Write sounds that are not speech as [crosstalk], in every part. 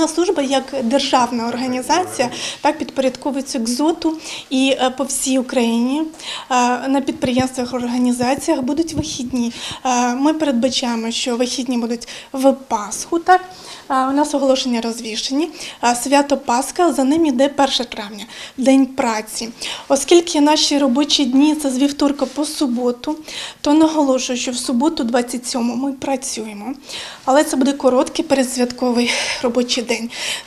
Міграційна служба як державна організація так підпорядковується КЗОТу і е, по всій Україні е, на підприємствах організаціях будуть вихідні. Е, Ми передбачаємо, що вихідні будуть в Пасху. Так у нас оголошення розвішені. Свято Пасха за ним йде 1 травня, День праці. Оскільки наші робочі дні це з вівторка по суботу, то наголошую, що в суботу, 27 ми працюємо. Але це буде короткий передсвятковий робочий день.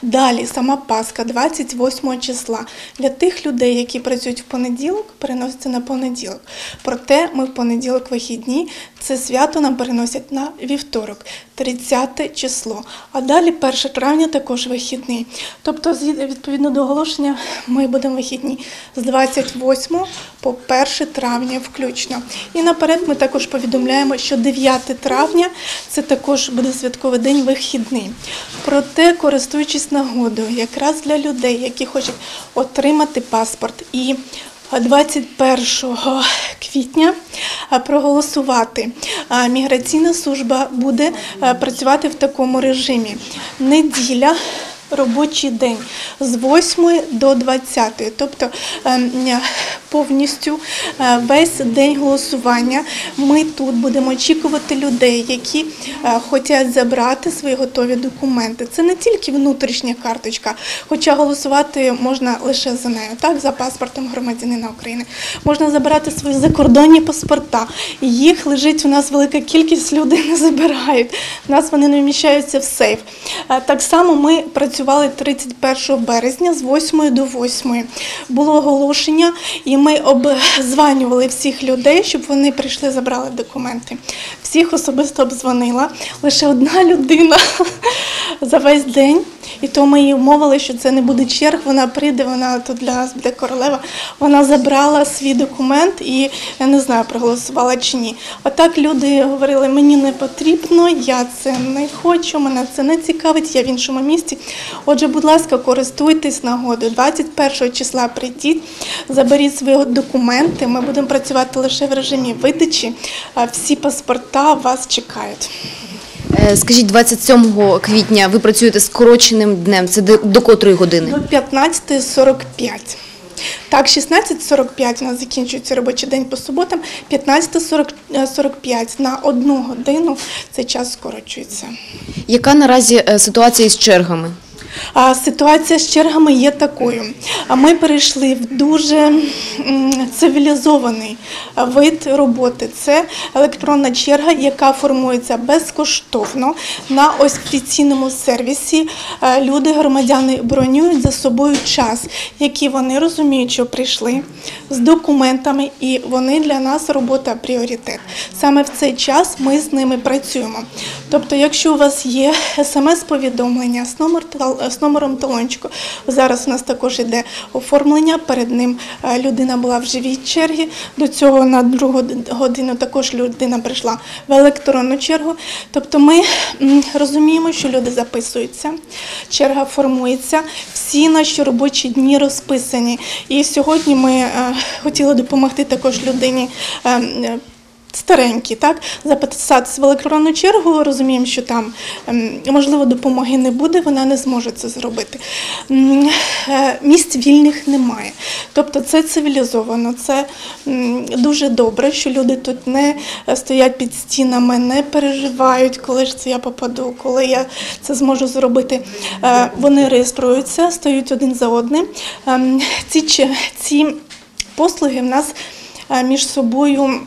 Далі сама Пасха, 28 числа. Для тих людей, які працюють в понеділок, переноситься на понеділок. Проте ми в понеділок вихідні. Це свято нам переносять на вівторок, 30 число. А далі 1 травня також вихідний. Тобто, відповідно до оголошення, ми будемо вихідні з 28 по 1 травня включно. І наперед ми також повідомляємо, що 9 травня це також буде святковий день вихідний. Проте, користуючись нагодою, якраз для людей, які хочуть отримати паспорт і 21 квітня проголосувати. Міграційна служба буде працювати в такому режимі. Неділя. Робочий день з 8 до 20, тобто ем, повністю весь день голосування. Ми тут будемо очікувати людей, які е, хочуть забрати свої готові документи. Це не тільки внутрішня карточка, хоча голосувати можна лише за нею, так за паспортом громадянина України. Можна забирати свої закордонні паспорта. Їх лежить у нас велика кількість, люди не забирають. У нас вони не вміщаються в сейф. Е, Так само ми працювали 31 березня з 8 до 8. Було оголошення, і обзванювали всіх людей, щоб вони прийшли, забрали документи. Всіх особисто обзвонила. Лише одна людина [laughs] за весь день. І то ми її умовили, що це не буде черг. Вона прийде, вона тут для нас буде королева. Вона забрала свій документ і я не знаю, проголосувала чи ні. Отак люди говорили: мені не потрібно, я це не хочу, мене це не цікавить, я в іншому місті. Отже, будь ласка, користуйтесь нагодою. 21 числа прийдіть, заберіть свої документи. Ми будемо працювати лише в режимі видачі. Всі паспорта вас чекають. Е, Скажіть, 27 квітня ви працюєте скороченим днем. Це до, котрої години? До 15.45. Так, 16.45 у нас закінчується робочий день по суботам, 15.45 на одну годину цей час скорочується. Яка наразі е, ситуація із чергами? Ситуація з чергами є такою. Ми перейшли в дуже цивілізований вид роботи. Це електронна черга, яка формується безкоштовно на офіційному сервісі. Люди, громадяни бронюють за собою час, який вони розуміють, що прийшли з документами, і вони для нас робота пріоритет. Саме в цей час ми з ними працюємо. Тобто, якщо у вас є [laughs] смс-повідомлення з номер з номером талончику, зараз у нас також іде оформлення. Перед ним е, людина була в живій чергі. До цього на другу годину також людина прийшла в електронну чергу. Тобто, ми розуміємо, що люди записуються, черга формується, всі наші робочі дні розписані. І сьогодні ми е, хотіли допомогти також людині. Старенькі, так записатися в електронну чергу. Розуміємо, що там ем, можливо допомоги не буде, вона не зможе це зробити. Е, Місць вільних немає. Тобто це цивілізовано, це дуже добре, що люди тут не е, стоять під стінами, не переживають, коли ж це я попаду, коли я це зможу зробити. Е, Вони реєструються, стають один за одним. Ем, Ці, ці послуги в нас між собою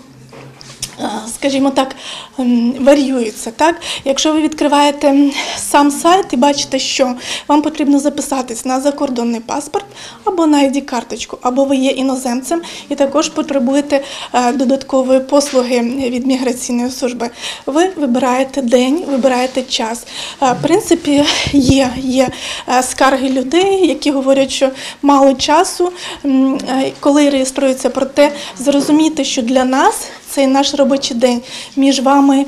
скажімо так, ем, варіюються. Так? Якщо ви відкриваєте сам сайт і бачите, що вам потрібно записатись на закордонний паспорт або на ID-карточку, або ви є іноземцем і також потребуєте е, додаткової послуги від міграційної служби, ви вибираєте день, вибираєте час. Е, В принципі, є, є е, скарги людей, які говорять, що мало часу, е, коли реєструються, проте зрозумійте, що для нас цей наш робочий день між вами,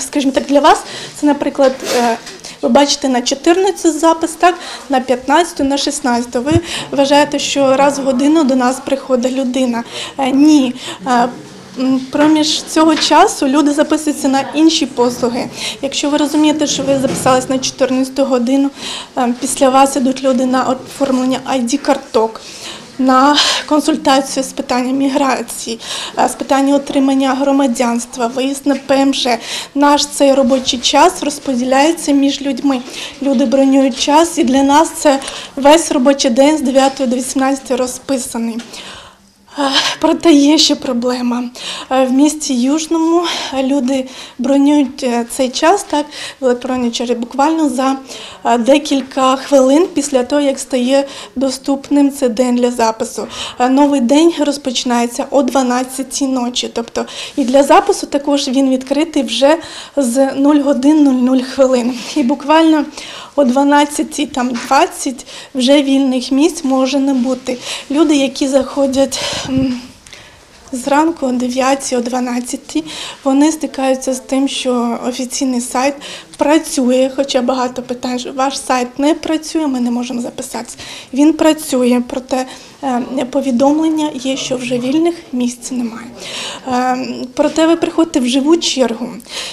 скажімо так, для вас це, наприклад, е, ви бачите на 14 запис, так, на 15, на 16. Ви вважаєте, що раз в годину до нас приходить людина. Е, Ні. Е, проміж цього часу люди записуються на інші послуги. Якщо ви розумієте, що ви записались на 14 годину, після вас ідуть люди на оформлення ID-карток. На консультацію з питання міграції, е, з питання отримання громадянства, виїзд на ПМЖ. Наш цей робочий час розподіляється між людьми. Люди бронюють час, і для нас це весь робочий день з 9 до 18 розписаний. Е, Проте є ще проблема. Е, В місті Южному люди бронюють е, цей час так, в електронній черзі буквально за декілька хвилин після того, як стає доступним цей день для запису. Новий день розпочинається о 12 ночі. Тобто і для запису також він відкритий вже з 0 годин 00 хвилин. І буквально о 12 там 20 вже вільних місць може не бути. Люди, які заходять. Зранку о 9 о 12 вони стикаються з тим, що офіційний сайт працює, хоча багато питань, ваш сайт не працює, ми не можемо записатися. Він працює, проте е, повідомлення є, що вже вільних місць немає. Е, Проте ви приходите в живу чергу.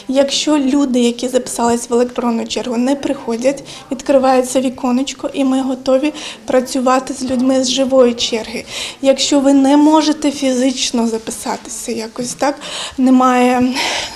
Якщо люди, які записались в електронну чергу, не приходять, відкривається віконечко, і ми готові працювати з людьми з живої черги. Якщо ви не можете фізично записатися, якось так немає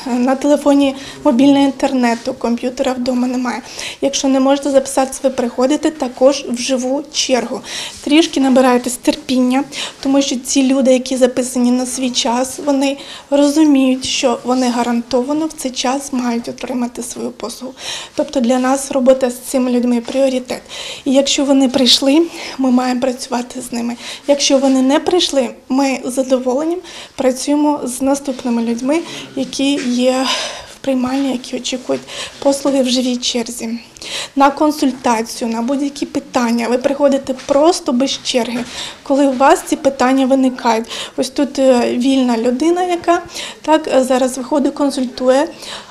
е, на телефоні мобільного інтернету, комп'ютера вдома немає. Якщо не можете записатися, ви приходите також в живу чергу. Трішки набираєтесь терпіння, тому що ці люди, які записані на свій час, вони розуміють, що вони гарантовано в цей час мають отримати свою послугу. Тобто для нас робота з цими людьми пріоритет. І якщо вони прийшли, ми маємо працювати з ними. Якщо вони не прийшли, ми з задоволенням працюємо з наступними людьми, які є приймальні, які очікують послуги в живій черзі. На консультацію, на будь-які питання. Ви приходите просто без черги, коли у вас ці питання виникають. Ось тут е, вільна людина, яка так е, зараз виходить, консультує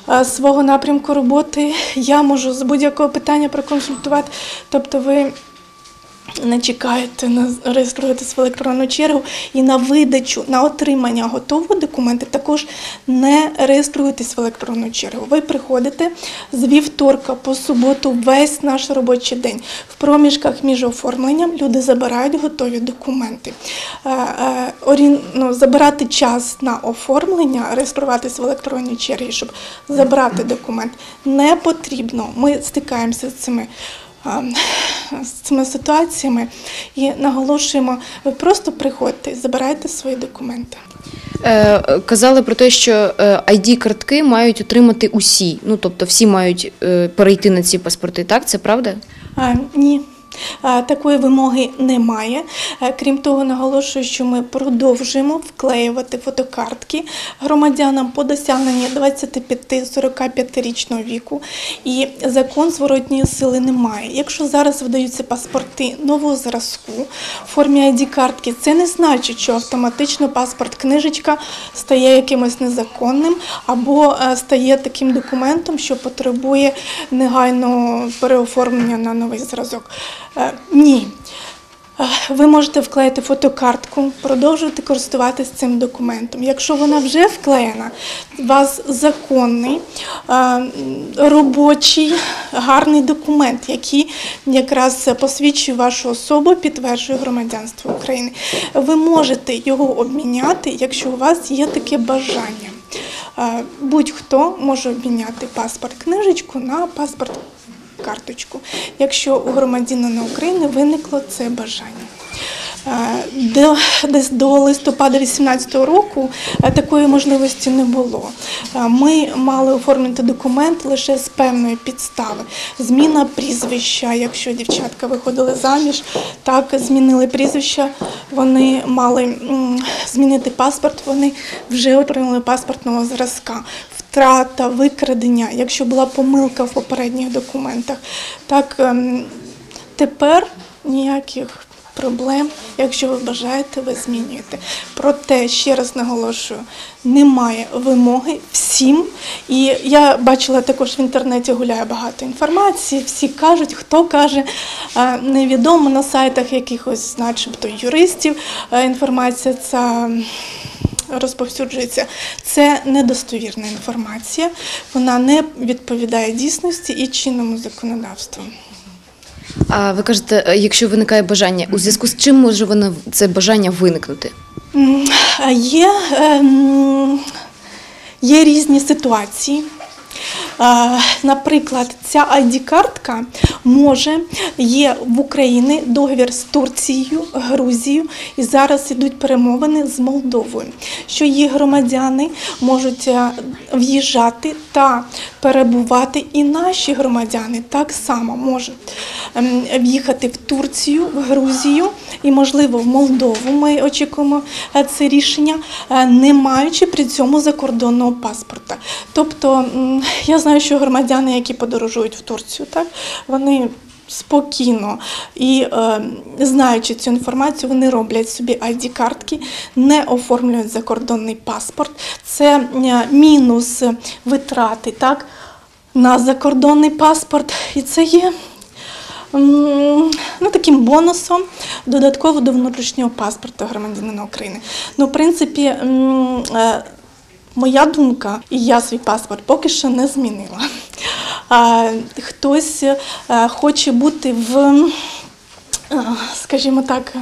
е, свого напрямку роботи. Я можу з будь-якого питання проконсультувати. Тобто ви не чекаєте на реєструєтесь в електронну чергу і на видачу, на отримання готового документу також не реєструєтесь в електронну чергу. Ви приходите з вівторка по суботу весь наш робочий день. В проміжках між оформленням люди забирають готові документи. Е, е, ну, забирати час на оформлення, реєструватись в електронній черзі, щоб забрати документ, не потрібно. Ми стикаємося з цими з цими ситуаціями і наголошуємо, ви просто приходьте і забирайте свої документи. Е, казали про те, що е, ID-картки мають отримати усі. Ну тобто всі мають е, перейти на ці паспорти. Так, це правда? А, ні. А, Такої вимоги немає. Е, Крім того, наголошую, що ми продовжуємо вклеювати фотокартки громадянам по досягненні 25-45 річного віку. І закон зворотньої сили немає. Якщо зараз видаються паспорти нового зразку в формі ID-картки, це не значить, що автоматично паспорт-книжечка стає якимось незаконним або е, стає таким документом, що потребує негайного переоформлення на новий зразок. Е, Ні. Е, Ви можете вклеїти фотокартку, продовжувати користуватися цим документом. Якщо вона вже вклеєна, у вас законний, е, робочий, гарний документ, який якраз посвідчує вашу особу, підтверджує громадянство України. Ви можете його обміняти, якщо у вас є таке бажання. Будь-хто може обміняти паспорт-книжечку на паспорт карточку, якщо у громадянина України виникло це бажання. Е, До, десь до листопада 2018 року е, такої можливості не було. Е, Ми мали оформити документ лише з певної підстави. Зміна прізвища, якщо дівчатка виходили заміж, так змінили прізвища, вони мали змінити паспорт, вони вже отримали паспортного зразка втрата, викрадення, якщо була помилка в попередніх документах. Так ем, тепер ніяких проблем, якщо ви бажаєте, ви змінюєте. Проте, ще раз наголошую, немає вимоги всім. І я бачила також в інтернеті гуляє багато інформації. Всі кажуть, хто каже, невідомо на сайтах якихось, начебто, юристів. е, Інформація ця розповсюджується. Це недостовірна інформація, вона не відповідає дійсності і чинному законодавству. А ви кажете, е, якщо виникає бажання, у зв'язку з чим може воно це бажання виникнути? Є, ем, є різні ситуації. Наприклад, ця ID-картка може є в Україні договір з Турцією, Грузією, і зараз ідуть перемовини з Молдовою, що її громадяни можуть е, в'їжджати та перебувати, і наші громадяни так само можуть ем, в'їхати в Турцію, в Грузію і, можливо, в Молдову. Ми очікуємо е, це рішення, е, не маючи при цьому закордонного паспорта. Тобто, я знаю, що громадяни, які подорожують в Турцію, так вони. Спокійно і е, знаючи цю інформацію, вони роблять собі ID-картки, не оформлюють закордонний паспорт. Це е, мінус витрати так, на закордонний паспорт. І це є ну, таким бонусом додатково до внутрішнього паспорту громадянина України. Ну, в принципі, е, моя думка, і я свій паспорт поки що не змінила. Хтось е, хоче бути в, е, скажімо так,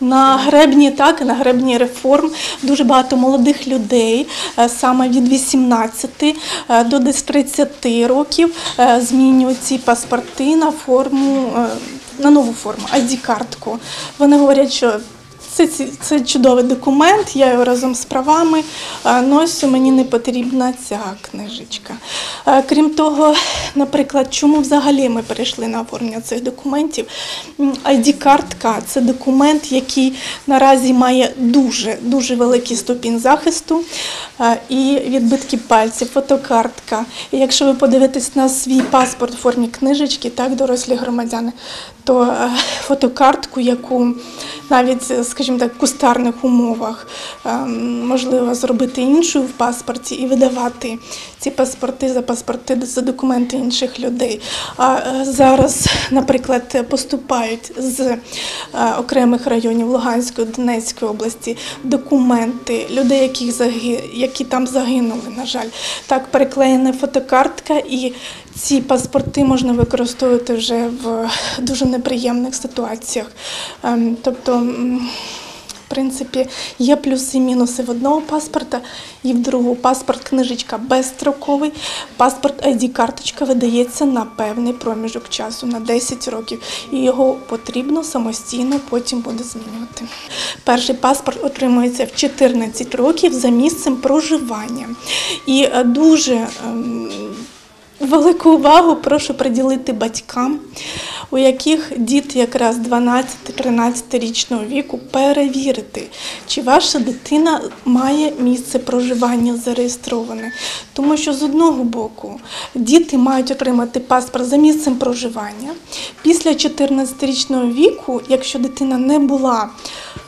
на гребні, так, на гребні реформ дуже багато молодих людей, е, саме від 18 е, до десь 30 років, змінюють ці паспорти на форму, на нову форму, ID-картку. Вони говорять, що це, це чудовий документ, я його разом з правами носю, мені не потрібна ця книжечка. Крім того, наприклад, чому взагалі ми перейшли на оформлення цих документів? ID-картка це документ, який наразі має дуже дуже великий ступінь захисту і відбитки пальців, фотокартка. І якщо ви подивитесь на свій паспорт в формі книжечки, так, дорослі громадяни, то фотокартку, яку навіть, е, скажімо так, кустарних умовах е, можливо зробити іншою в паспорті і видавати ці паспорти за паспорти за документи інших людей. А е, зараз, наприклад, поступають з е, окремих районів Луганської, Донецької області документи людей, яких заги... які там загинули, на жаль. Так, переклеєна фотокартка, і ці паспорти можна використовувати вже в дуже неприємних ситуаціях. Ем, Тобто, принципі, є плюси і мінуси в одного паспорта і в другого. Паспорт книжечка безстроковий, паспорт ID-карточка видається на певний проміжок часу, на 10 років, і його потрібно самостійно потім буде змінювати. Перший паспорт отримується в 14 років за місцем проживання. І е, дуже ем, Велику увагу прошу приділити батькам, у яких діти якраз 12-13 річного віку, перевірити, чи ваша дитина має місце проживання зареєстроване. Тому що з одного боку діти мають отримати паспорт за місцем проживання. Після 14-річного віку, якщо дитина не була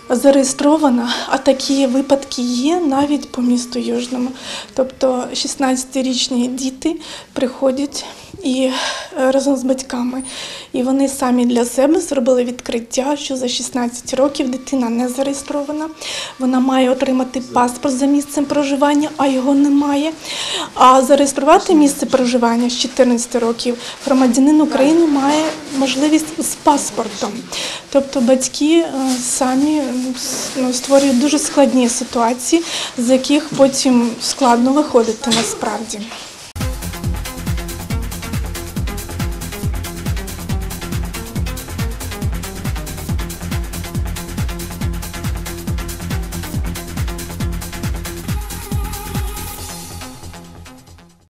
зареєстрована, а такі випадки є навіть по місту Южному. Тобто 16-річні діти приходять і е, разом з батьками, і вони самі для себе зробили відкриття, що за 16 років дитина не зареєстрована. Вона має отримати паспорт за місцем проживання, а його немає. А зареєструвати місце проживання з 14 років громадянин України має можливість з паспортом. Тобто батьки е, самі створюють дуже складні ситуації, з яких потім складно виходити насправді.